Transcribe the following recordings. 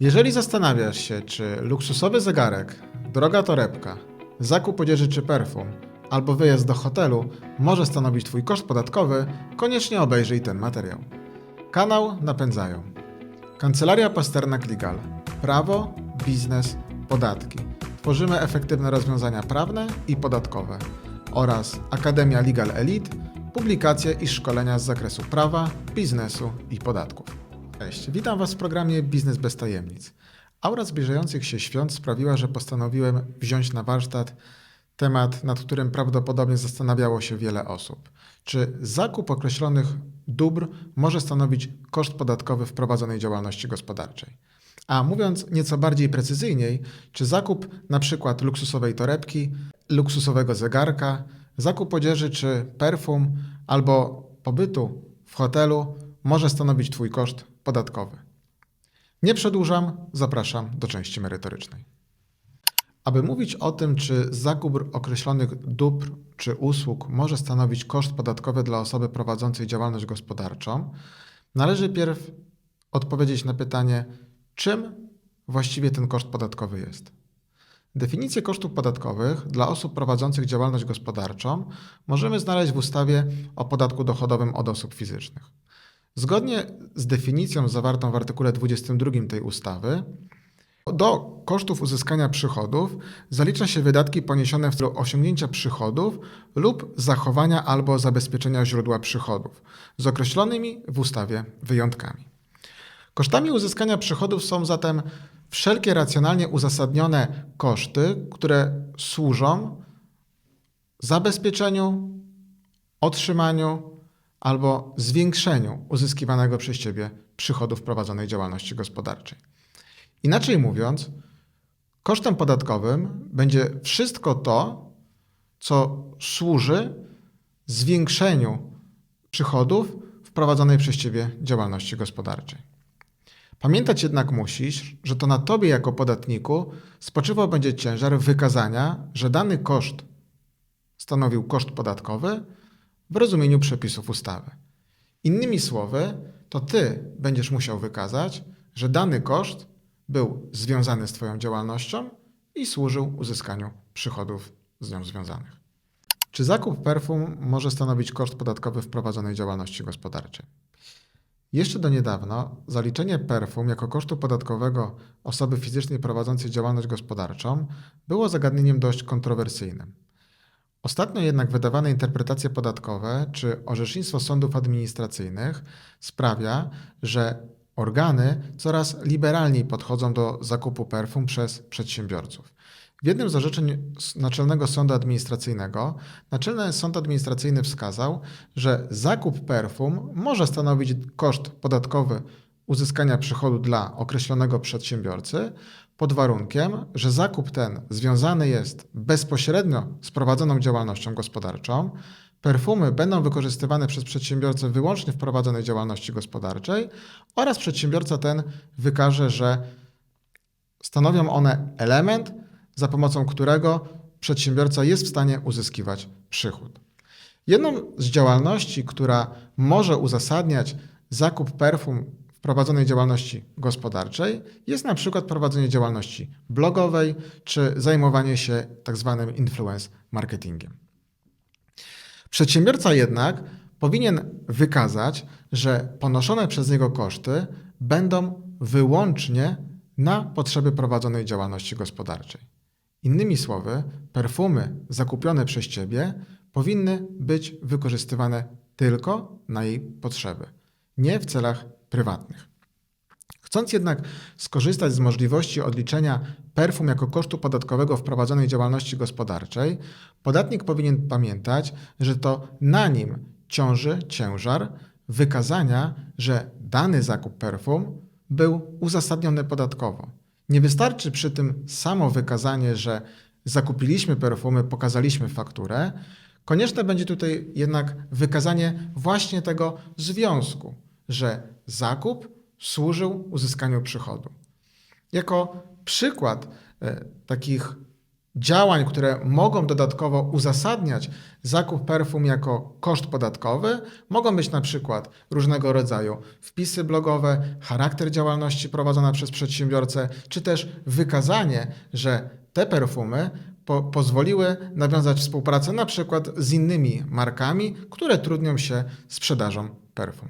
Jeżeli zastanawiasz się, czy luksusowy zegarek, droga torebka, zakup odzieży czy perfum, albo wyjazd do hotelu może stanowić Twój koszt podatkowy, koniecznie obejrzyj ten materiał. Kanał napędzają Kancelaria Pasternak Legal, prawo, biznes, podatki. Tworzymy efektywne rozwiązania prawne i podatkowe oraz Akademia Legal Elite, publikacje i szkolenia z zakresu prawa, biznesu i podatków. Cześć, witam Was w programie Biznes bez tajemnic. Aura zbliżających się świąt sprawiła, że postanowiłem wziąć na warsztat temat, nad którym prawdopodobnie zastanawiało się wiele osób. Czy zakup określonych dóbr może stanowić koszt podatkowy w prowadzonej działalności gospodarczej? A mówiąc nieco bardziej precyzyjniej, czy zakup przykład luksusowej torebki, luksusowego zegarka, zakup odzieży czy perfum albo pobytu w hotelu może stanowić Twój koszt podatkowy? Nie przedłużam, zapraszam do części merytorycznej. Aby mówić o tym, czy zakup określonych dóbr czy usług może stanowić koszt podatkowy dla osoby prowadzącej działalność gospodarczą, należy pierw odpowiedzieć na pytanie, czym właściwie ten koszt podatkowy jest. Definicję kosztów podatkowych dla osób prowadzących działalność gospodarczą możemy znaleźć w ustawie o podatku dochodowym od osób fizycznych. Zgodnie z definicją zawartą w artykule 22 tej ustawy, do kosztów uzyskania przychodów zalicza się wydatki poniesione w celu osiągnięcia przychodów lub zachowania albo zabezpieczenia źródła przychodów z określonymi w ustawie wyjątkami. Kosztami uzyskania przychodów są zatem wszelkie racjonalnie uzasadnione koszty, które służą zabezpieczeniu, otrzymaniu albo zwiększeniu uzyskiwanego przez Ciebie przychodów prowadzonej działalności gospodarczej. Inaczej mówiąc, kosztem podatkowym będzie wszystko to, co służy zwiększeniu przychodów prowadzonej przez Ciebie działalności gospodarczej. Pamiętać jednak musisz, że to na Tobie jako podatniku spoczywał będzie ciężar wykazania, że dany koszt stanowił koszt podatkowy w rozumieniu przepisów ustawy. Innymi słowy, to Ty będziesz musiał wykazać, że dany koszt był związany z Twoją działalnością i służył uzyskaniu przychodów z nią związanych. Czy zakup perfum może stanowić koszt podatkowy w prowadzonej działalności gospodarczej? Jeszcze do niedawna zaliczenie perfum jako kosztu podatkowego osoby fizycznej prowadzącej działalność gospodarczą było zagadnieniem dość kontrowersyjnym. Ostatnio jednak wydawane interpretacje podatkowe czy orzecznictwo sądów administracyjnych sprawia, że organy coraz liberalniej podchodzą do zakupu perfum przez przedsiębiorców. W jednym z orzeczeń Naczelnego Sądu Administracyjnego Naczelny Sąd Administracyjny wskazał, że zakup perfum może stanowić koszt podatkowy uzyskania przychodu dla określonego przedsiębiorcy pod warunkiem, że zakup ten związany jest bezpośrednio z prowadzoną działalnością gospodarczą, Perfumy będą wykorzystywane przez przedsiębiorcę wyłącznie w prowadzonej działalności gospodarczej oraz przedsiębiorca ten wykaże, że stanowią one element, za pomocą którego przedsiębiorca jest w stanie uzyskiwać przychód. Jedną z działalności, która może uzasadniać zakup perfum w prowadzonej działalności gospodarczej jest na przykład prowadzenie działalności blogowej czy zajmowanie się tak zwanym influence marketingiem. Przedsiębiorca jednak powinien wykazać, że ponoszone przez niego koszty będą wyłącznie na potrzeby prowadzonej działalności gospodarczej. Innymi słowy, perfumy zakupione przez Ciebie powinny być wykorzystywane tylko na jej potrzeby, nie w celach prywatnych. Chcąc jednak skorzystać z możliwości odliczenia perfum jako kosztu podatkowego w prowadzonej działalności gospodarczej, podatnik powinien pamiętać, że to na nim ciąży ciężar wykazania, że dany zakup perfum był uzasadniony podatkowo. Nie wystarczy przy tym samo wykazanie, że zakupiliśmy perfumy, pokazaliśmy fakturę. Konieczne będzie tutaj jednak wykazanie właśnie tego związku, że zakup służył uzyskaniu przychodu. Jako przykład e, takich działań, które mogą dodatkowo uzasadniać zakup perfum jako koszt podatkowy, mogą być na przykład różnego rodzaju wpisy blogowe, charakter działalności prowadzona przez przedsiębiorcę, czy też wykazanie, że te perfumy po, pozwoliły nawiązać współpracę na przykład z innymi markami, które trudnią się sprzedażą perfum.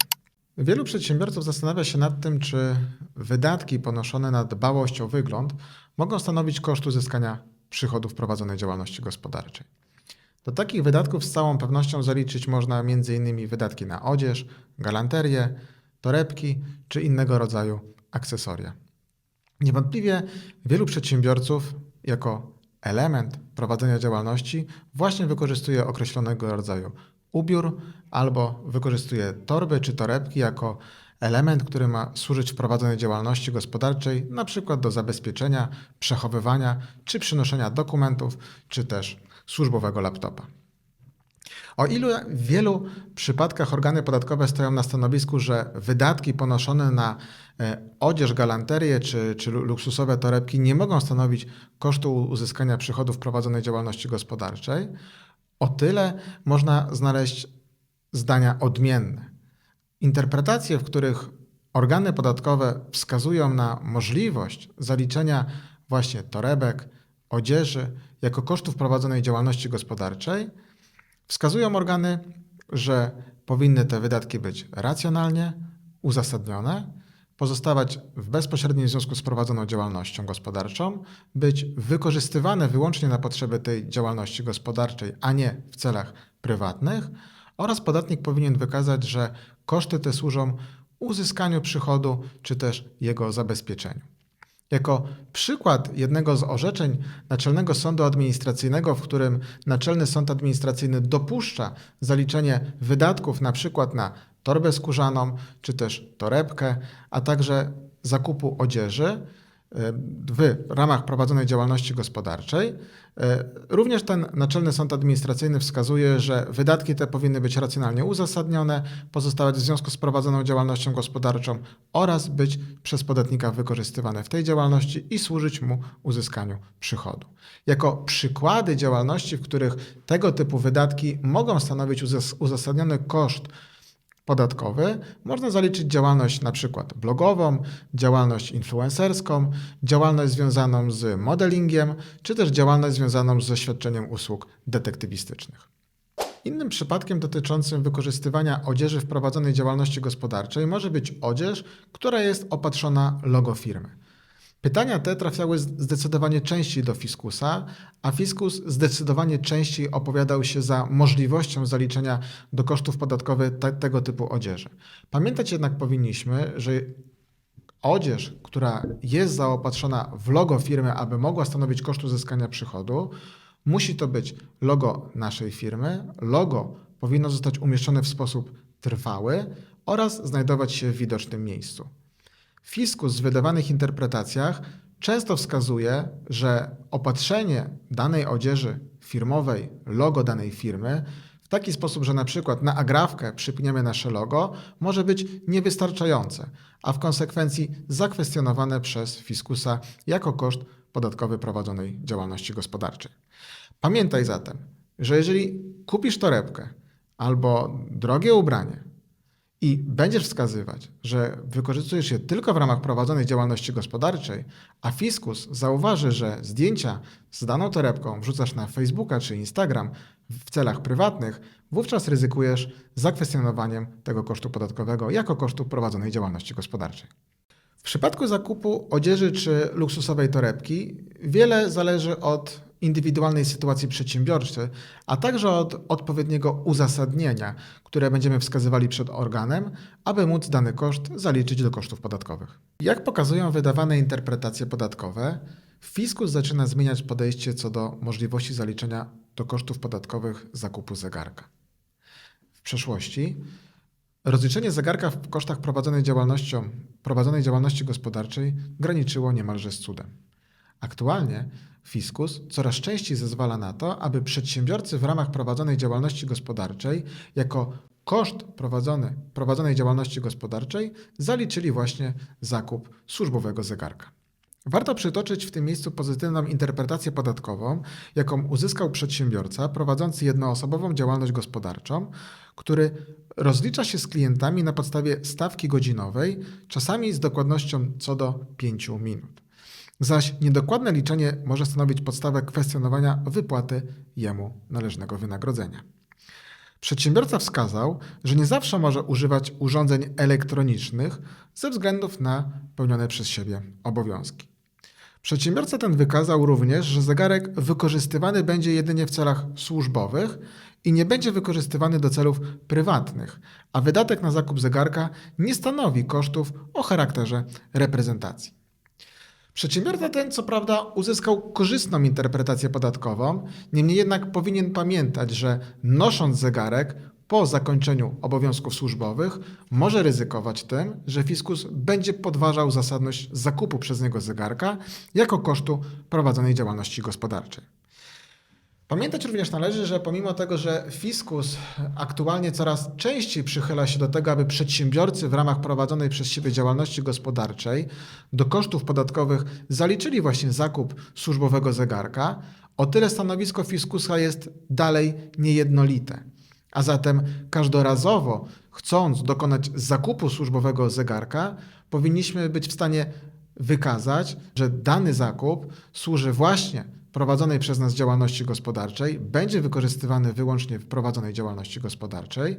Wielu przedsiębiorców zastanawia się nad tym, czy wydatki ponoszone na dbałość o wygląd mogą stanowić koszt uzyskania przychodów prowadzonej działalności gospodarczej. Do takich wydatków z całą pewnością zaliczyć można m.in. wydatki na odzież, galanterię, torebki czy innego rodzaju akcesoria. Niewątpliwie wielu przedsiębiorców jako element prowadzenia działalności właśnie wykorzystuje określonego rodzaju ubiór albo wykorzystuje torby czy torebki jako element, który ma służyć w prowadzonej działalności gospodarczej, przykład do zabezpieczenia, przechowywania czy przynoszenia dokumentów, czy też służbowego laptopa. O ilu w wielu przypadkach organy podatkowe stoją na stanowisku, że wydatki ponoszone na e, odzież, galanterię czy, czy luksusowe torebki nie mogą stanowić kosztu uzyskania przychodów prowadzonej działalności gospodarczej, o tyle można znaleźć zdania odmienne. Interpretacje, w których organy podatkowe wskazują na możliwość zaliczenia właśnie torebek, odzieży jako kosztów prowadzonej działalności gospodarczej, wskazują organy, że powinny te wydatki być racjonalnie uzasadnione, pozostawać w bezpośrednim związku z prowadzoną działalnością gospodarczą, być wykorzystywane wyłącznie na potrzeby tej działalności gospodarczej, a nie w celach prywatnych, oraz podatnik powinien wykazać, że koszty te służą uzyskaniu przychodu czy też jego zabezpieczeniu. Jako przykład jednego z orzeczeń Naczelnego Sądu Administracyjnego, w którym Naczelny Sąd Administracyjny dopuszcza zaliczenie wydatków na przykład na torbę skórzaną czy też torebkę, a także zakupu odzieży, w ramach prowadzonej działalności gospodarczej. E, również ten Naczelny Sąd Administracyjny wskazuje, że wydatki te powinny być racjonalnie uzasadnione, pozostawać w związku z prowadzoną działalnością gospodarczą oraz być przez podatnika wykorzystywane w tej działalności i służyć mu uzyskaniu przychodu. Jako przykłady działalności, w których tego typu wydatki mogą stanowić uzasadniony koszt podatkowy można zaliczyć działalność na przykład blogową, działalność influencerską, działalność związaną z modelingiem, czy też działalność związaną z zaświadczeniem usług detektywistycznych. Innym przypadkiem dotyczącym wykorzystywania odzieży w prowadzonej działalności gospodarczej może być odzież, która jest opatrzona logo firmy. Pytania te trafiały zdecydowanie częściej do fiskusa, a fiskus zdecydowanie częściej opowiadał się za możliwością zaliczenia do kosztów podatkowych te, tego typu odzieży. Pamiętać jednak powinniśmy, że odzież, która jest zaopatrzona w logo firmy, aby mogła stanowić koszt uzyskania przychodu, musi to być logo naszej firmy. Logo powinno zostać umieszczone w sposób trwały oraz znajdować się w widocznym miejscu. Fiskus w wydawanych interpretacjach często wskazuje, że opatrzenie danej odzieży firmowej logo danej firmy w taki sposób, że na przykład na agrafkę przypniemy nasze logo, może być niewystarczające, a w konsekwencji zakwestionowane przez fiskusa jako koszt podatkowy prowadzonej działalności gospodarczej. Pamiętaj zatem, że jeżeli kupisz torebkę albo drogie ubranie, i będziesz wskazywać, że wykorzystujesz je tylko w ramach prowadzonej działalności gospodarczej, a fiskus zauważy, że zdjęcia z daną torebką wrzucasz na Facebooka czy Instagram w celach prywatnych, wówczas ryzykujesz zakwestionowaniem tego kosztu podatkowego jako kosztu prowadzonej działalności gospodarczej. W przypadku zakupu odzieży czy luksusowej torebki wiele zależy od indywidualnej sytuacji przedsiębiorcy, a także od odpowiedniego uzasadnienia, które będziemy wskazywali przed organem, aby móc dany koszt zaliczyć do kosztów podatkowych. Jak pokazują wydawane interpretacje podatkowe, fiskus zaczyna zmieniać podejście co do możliwości zaliczenia do kosztów podatkowych zakupu zegarka. W przeszłości rozliczenie zegarka w kosztach prowadzonej, prowadzonej działalności gospodarczej graniczyło niemalże z cudem. Aktualnie Fiskus coraz częściej zezwala na to, aby przedsiębiorcy w ramach prowadzonej działalności gospodarczej jako koszt prowadzonej działalności gospodarczej zaliczyli właśnie zakup służbowego zegarka. Warto przytoczyć w tym miejscu pozytywną interpretację podatkową, jaką uzyskał przedsiębiorca prowadzący jednoosobową działalność gospodarczą, który rozlicza się z klientami na podstawie stawki godzinowej, czasami z dokładnością co do 5 minut. Zaś niedokładne liczenie może stanowić podstawę kwestionowania wypłaty jemu należnego wynagrodzenia. Przedsiębiorca wskazał, że nie zawsze może używać urządzeń elektronicznych ze względów na pełnione przez siebie obowiązki. Przedsiębiorca ten wykazał również, że zegarek wykorzystywany będzie jedynie w celach służbowych i nie będzie wykorzystywany do celów prywatnych, a wydatek na zakup zegarka nie stanowi kosztów o charakterze reprezentacji. Przedsiębiorca ten, co prawda, uzyskał korzystną interpretację podatkową, niemniej jednak powinien pamiętać, że nosząc zegarek po zakończeniu obowiązków służbowych, może ryzykować tym, że fiskus będzie podważał zasadność zakupu przez niego zegarka jako kosztu prowadzonej działalności gospodarczej. Pamiętać również należy, że pomimo tego, że fiskus aktualnie coraz częściej przychyla się do tego, aby przedsiębiorcy w ramach prowadzonej przez siebie działalności gospodarczej do kosztów podatkowych zaliczyli właśnie zakup służbowego zegarka, o tyle stanowisko fiskusa jest dalej niejednolite. A zatem każdorazowo, chcąc dokonać zakupu służbowego zegarka, powinniśmy być w stanie wykazać, że dany zakup służy właśnie prowadzonej przez nas działalności gospodarczej, będzie wykorzystywany wyłącznie w prowadzonej działalności gospodarczej.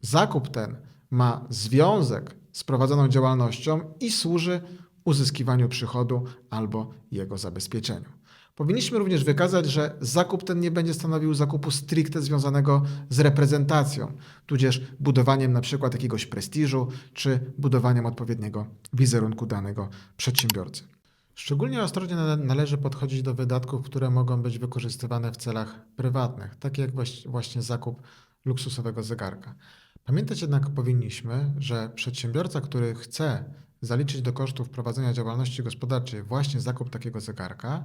Zakup ten ma związek z prowadzoną działalnością i służy uzyskiwaniu przychodu albo jego zabezpieczeniu. Powinniśmy również wykazać, że zakup ten nie będzie stanowił zakupu stricte związanego z reprezentacją, tudzież budowaniem przykład jakiegoś prestiżu, czy budowaniem odpowiedniego wizerunku danego przedsiębiorcy. Szczególnie ostrożnie nale- należy podchodzić do wydatków, które mogą być wykorzystywane w celach prywatnych, takie jak właś- właśnie zakup luksusowego zegarka. Pamiętać jednak powinniśmy, że przedsiębiorca, który chce zaliczyć do kosztów prowadzenia działalności gospodarczej właśnie zakup takiego zegarka,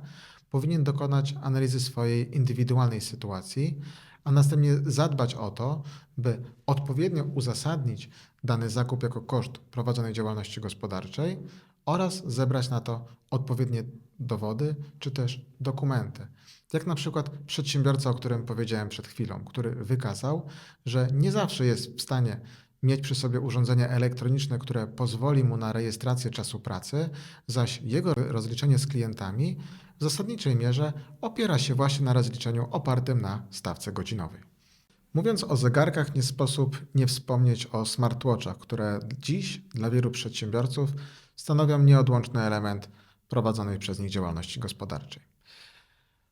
powinien dokonać analizy swojej indywidualnej sytuacji, a następnie zadbać o to, by odpowiednio uzasadnić dany zakup jako koszt prowadzonej działalności gospodarczej oraz zebrać na to odpowiednie dowody czy też dokumenty. Jak na przykład przedsiębiorca, o którym powiedziałem przed chwilą, który wykazał, że nie zawsze jest w stanie mieć przy sobie urządzenie elektroniczne, które pozwoli mu na rejestrację czasu pracy, zaś jego rozliczenie z klientami w zasadniczej mierze opiera się właśnie na rozliczeniu opartym na stawce godzinowej. Mówiąc o zegarkach, nie sposób nie wspomnieć o smartwatchach, które dziś dla wielu przedsiębiorców stanowią nieodłączny element prowadzonej przez nich działalności gospodarczej.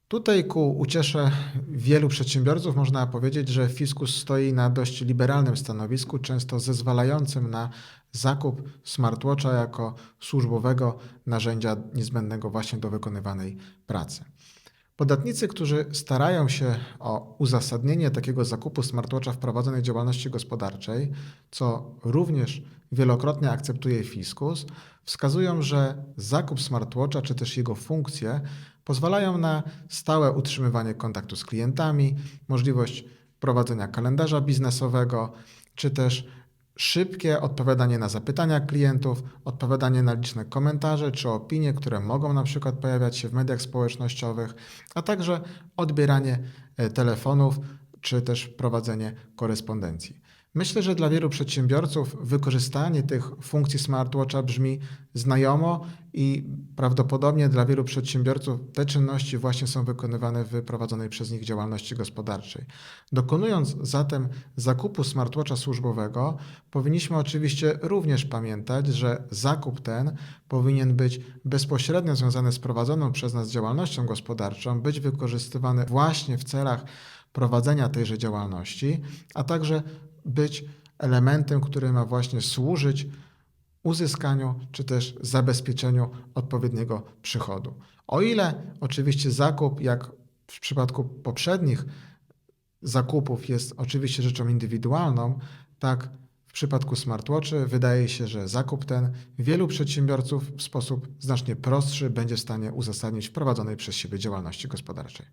Tutaj ku uciesze wielu przedsiębiorców można powiedzieć, że fiskus stoi na dość liberalnym stanowisku, często zezwalającym na zakup smartwatcha jako służbowego narzędzia niezbędnego właśnie do wykonywanej pracy. Podatnicy, którzy starają się o uzasadnienie takiego zakupu smartwatcha w prowadzonej działalności gospodarczej, co również wielokrotnie akceptuje fiskus, wskazują, że zakup smartwatcha czy też jego funkcje pozwalają na stałe utrzymywanie kontaktu z klientami, możliwość prowadzenia kalendarza biznesowego, czy też szybkie odpowiadanie na zapytania klientów, odpowiadanie na liczne komentarze czy opinie, które mogą na przykład pojawiać się w mediach społecznościowych, a także odbieranie e, telefonów czy też prowadzenie korespondencji. Myślę, że dla wielu przedsiębiorców wykorzystanie tych funkcji smartwatcha brzmi znajomo i prawdopodobnie dla wielu przedsiębiorców te czynności właśnie są wykonywane w prowadzonej przez nich działalności gospodarczej. Dokonując zatem zakupu smartwatcha służbowego, powinniśmy oczywiście również pamiętać, że zakup ten powinien być bezpośrednio związany z prowadzoną przez nas działalnością gospodarczą, być wykorzystywany właśnie w celach prowadzenia tejże działalności, a także być elementem, który ma właśnie służyć uzyskaniu czy też zabezpieczeniu odpowiedniego przychodu. O ile oczywiście zakup, jak w przypadku poprzednich zakupów, jest oczywiście rzeczą indywidualną, tak w przypadku smartwatchy wydaje się, że zakup ten wielu przedsiębiorców w sposób znacznie prostszy będzie w stanie uzasadnić w prowadzonej przez siebie działalności gospodarczej.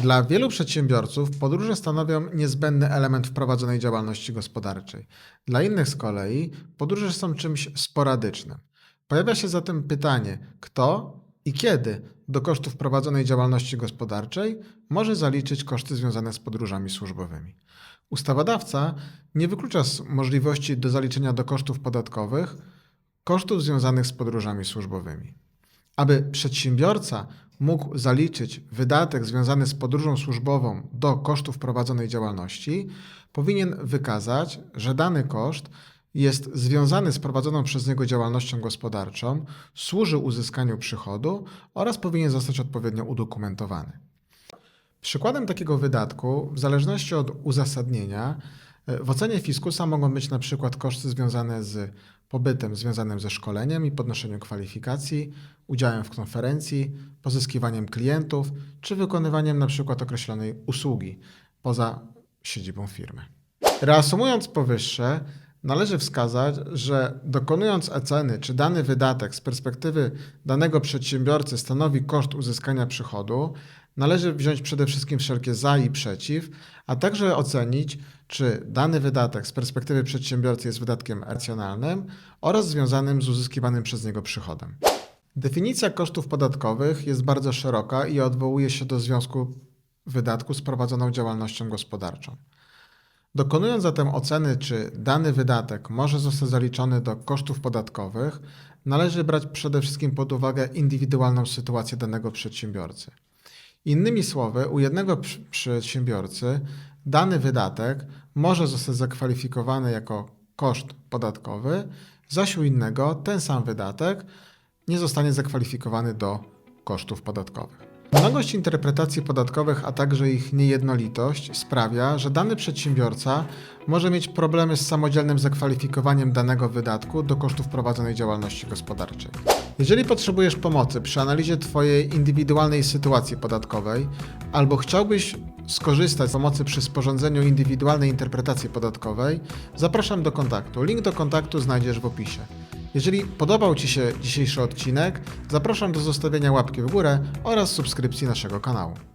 Dla wielu przedsiębiorców podróże stanowią niezbędny element w prowadzonej działalności gospodarczej. Dla innych z kolei podróże są czymś sporadycznym. Pojawia się zatem pytanie, kto i kiedy do kosztów prowadzonej działalności gospodarczej może zaliczyć koszty związane z podróżami służbowymi. Ustawodawca nie wyklucza możliwości do zaliczenia do kosztów podatkowych kosztów związanych z podróżami służbowymi. Aby przedsiębiorca mógł zaliczyć wydatek związany z podróżą służbową do kosztów prowadzonej działalności, powinien wykazać, że dany koszt jest związany z prowadzoną przez niego działalnością gospodarczą, służy uzyskaniu przychodu oraz powinien zostać odpowiednio udokumentowany. Przykładem takiego wydatku, w zależności od uzasadnienia, w ocenie fiskusa mogą być na przykład koszty związane z pobytem związanym ze szkoleniem i podnoszeniem kwalifikacji, udziałem w konferencji, pozyskiwaniem klientów czy wykonywaniem przykład określonej usługi poza siedzibą firmy. Reasumując powyższe, należy wskazać, że dokonując oceny, czy dany wydatek z perspektywy danego przedsiębiorcy stanowi koszt uzyskania przychodu, należy wziąć przede wszystkim wszelkie za i przeciw, a także ocenić, czy dany wydatek z perspektywy przedsiębiorcy jest wydatkiem racjonalnym oraz związanym z uzyskiwanym przez niego przychodem. Definicja kosztów podatkowych jest bardzo szeroka i odwołuje się do związku wydatku z prowadzoną działalnością gospodarczą. Dokonując zatem oceny, czy dany wydatek może zostać zaliczony do kosztów podatkowych, należy brać przede wszystkim pod uwagę indywidualną sytuację danego przedsiębiorcy. Innymi słowy, u jednego przedsiębiorcy dany wydatek może zostać zakwalifikowany jako koszt podatkowy, zaś u innego ten sam wydatek nie zostanie zakwalifikowany do kosztów podatkowych. Mnogość interpretacji podatkowych, a także ich niejednolitość sprawia, że dany przedsiębiorca może mieć problemy z samodzielnym zakwalifikowaniem danego wydatku do kosztów prowadzonej działalności gospodarczej. Jeżeli potrzebujesz pomocy przy analizie Twojej indywidualnej sytuacji podatkowej, albo chciałbyś skorzystać z pomocy przy sporządzeniu indywidualnej interpretacji podatkowej, zapraszam do kontaktu. Link do kontaktu znajdziesz w opisie. Jeżeli podobał Ci się dzisiejszy odcinek, zapraszam do zostawienia łapki w górę oraz subskrypcji naszego kanału.